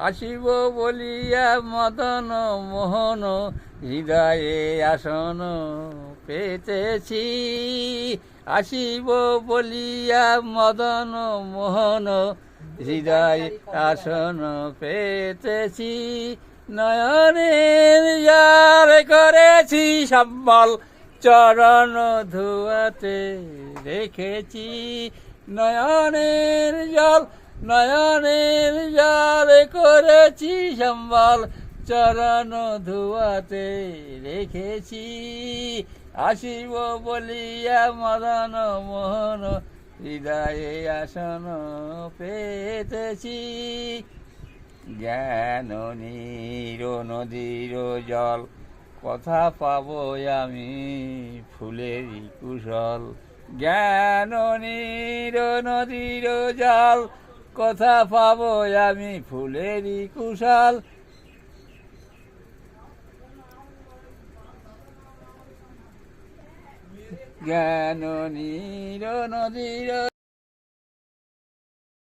আসিব বলিয়া মদন মোহন, হৃদয়ে আসন পেতেছি। আসিব বলিয়া মদন মোহন, হৃদয় আসন পেতেছি। নয়নের যার করেছি সম্বল, চরণ ধুয়াতে রেখেছি। নয়নের জল, নয়নের করেছি সম্বল। চরণ ধুয়াতে রেখেছি। আসিব বলিয়া মদন মোহন, হৃদয়ে আসন পেতেছি। জ্ঞান নীর নদীর জল, কথা পাব আমি ফুলেরই কুশল। জ্ঞান নীর নদীর জল কথা পাবো আমি ফুলেরই কুশাল। জ্ঞান নির নদীর